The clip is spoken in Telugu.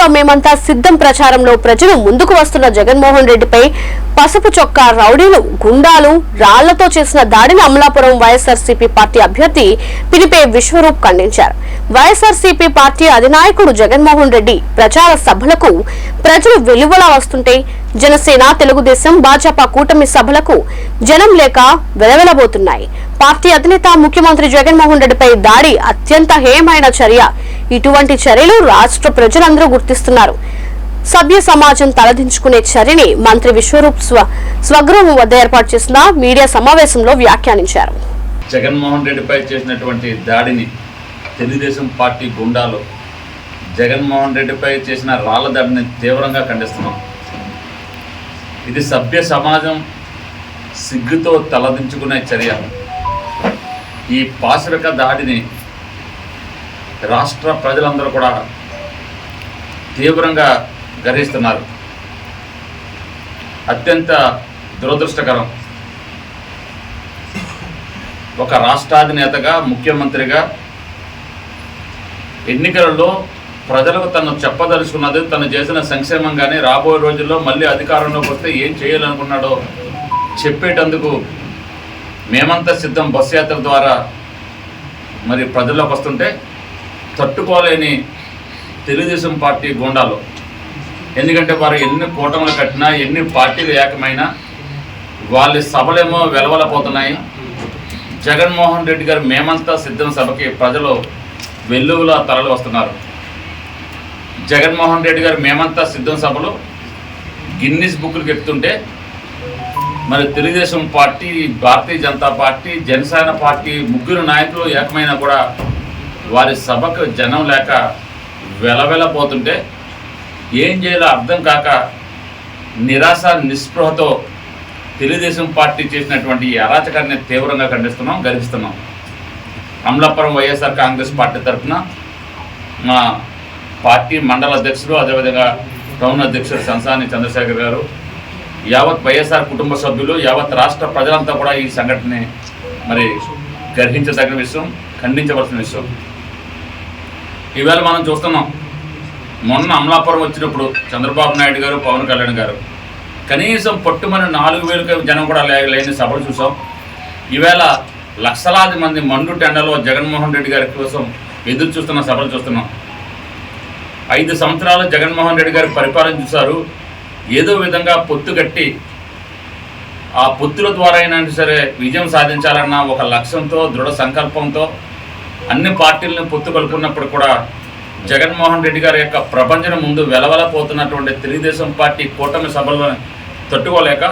లో మేమంతా సిద్ధం ప్రచారంలో ప్రజలు ముందుకు వస్తున్న జగన్మోహన్ రెడ్డిపై పసుపు చొక్కా రౌడీలు గుండాలు రాళ్ళతో చేసిన దాడిని అమలాపురం వైఎస్ఆర్సీపీ పార్టీ అభ్యర్థి పినిపే విశ్వరూప్ ఖండించారు. వైఎస్ఆర్సీపీ పార్టీ అధినాయకుడు జగన్మోహన్ రెడ్డి ప్రచార సభలకు ప్రజలు వెలువలా వస్తుంటే జనసేన తెలుగుదేశం భాజపా కూటమి సభలకు జనం లేక వెలవెలబోతున్నాయి. పార్టీ అధినేత ముఖ్యమంత్రి జగన్మోహన్ రెడ్డిపై దాడి అత్యంత హేయమైన చర్య ఇటువంటి చర్యలు రాష్ట్ర ప్రజలందరూ గుర్తిస్తున్నారు. సభ్య సమాజం తలదించుకునే చర్యని మంత్రి విశ్వరూప్ స్వ స్వగృహం వద్ద ఏర్పాటు చేసిన మీడియా సమావేశంలో వ్యాఖ్యానించారు. జగన్మోహన్ రెడ్డిపై చేసినటువంటి దాడిని తెలుగుదేశం పార్టీ గుండాలు జగన్మోహన్ రెడ్డిపై చేసిన రాళ్ళ దాడిని తీవ్రంగా ఖండిస్తున్నాం. ఇది సభ్య సమాజం సిగ్గుతో తలదించుకునే చర్య. ఈ పాశవిక దాడిని రాష్ట్ర ప్రజలందరూ కూడా తీవ్రంగా గర్హిస్తున్నారు. అత్యంత దురదృష్టకరం. ఒక రాష్ట్రాధినేతగా ముఖ్యమంత్రిగా ఎన్నికలలో ప్రజలకు తను చెప్పదలుచుకున్నది తను చేసిన సంక్షేమం కానీ రాబోయే రోజుల్లో మళ్ళీ అధికారంలోకి వస్తే ఏం చేయాలనుకున్నాడో చెప్పేటందుకు మేమంతా సిద్ధం బస్సు యాత్ర ద్వారా మరి ప్రజల్లోకి వస్తుంటే తట్టుకోలేని తెలుగుదేశం పార్టీ గుండాలు. ఎందుకంటే వారు ఎన్ని కూటములు కట్టినా ఎన్ని పార్టీలు ఏకమైనా వాళ్ళ సభలేమో వెలవలపోతున్నాయి. జగన్మోహన్ రెడ్డి గారు మేమంతా సిద్ధం సభకి ప్రజలు వెల్లువల తరలి వస్తున్నారు. జగన్మోహన్ రెడ్డి గారు మేమంతా సిద్ధం సభలో గిన్నిస్ బుక్లకు ఎక్కుతుంటే మరి Telugu Desam party Bharatiya Janata party Janasena party ముగ్గురు నాయకులు ఏకమైనా కూడా వారి సభకు జనం లేక వెలవెలపోతుంటే ఏం చేయాలో అర్థం కాక నిరాశ నిస్పృహతో తెలుగుదేశం పార్టీ చేసినటువంటి ఈ అరాచకాన్ని తీవ్రంగా ఖండిస్తున్నాం గర్విస్తున్నాం. అమలాపురం వైఎస్ఆర్ కాంగ్రెస్ పార్టీ తరఫున మా పార్టీ మండల అధ్యక్షుడు అదేవిధంగా టౌన్ అధ్యక్షుడు సంసాని చంద్రశేఖర్ గారు యావత్ వైఎస్ఆర్ కుటుంబ సభ్యులు యావత్ రాష్ట్ర ప్రజలంతా కూడా ఈ సంఘటనని మరి గర్హించదగిన విషయం ఖండించవలసిన విషయం. ఈవేళ మనం చూస్తున్నాం. మొన్న అమలాపురం వచ్చినప్పుడు చంద్రబాబు నాయుడు గారు పవన్ కళ్యాణ్ గారు. కనీసం పట్టుమని నాలుగు వేలు జనం కూడా లే లేని సభలు చూసాం. ఈవేళ లక్షలాది మంది మండు టెండలో జగన్మోహన్ రెడ్డి గారి కోసం ఎదురు చూస్తున్న సభలు చూస్తున్నాం. ఐదు సంవత్సరాలు జగన్మోహన్ రెడ్డి గారి పరిపాలన చూశారు. ఏదో విధంగా పొత్తు కట్టి ఆ పొత్తుల ద్వారా అయినా సరే విజయం సాధించాలన్న ఒక లక్ష్యంతో దృఢ సంకల్పంతో అన్ని పార్టీలను పొత్తు కలుపుకున్నప్పుడు కూడా జగన్మోహన్ రెడ్డి గారి యొక్క ప్రపంచం ముందు వెలవలపోతున్నటువంటి తెలుగుదేశం పార్టీ కూటమి సభలను తట్టుకోలేక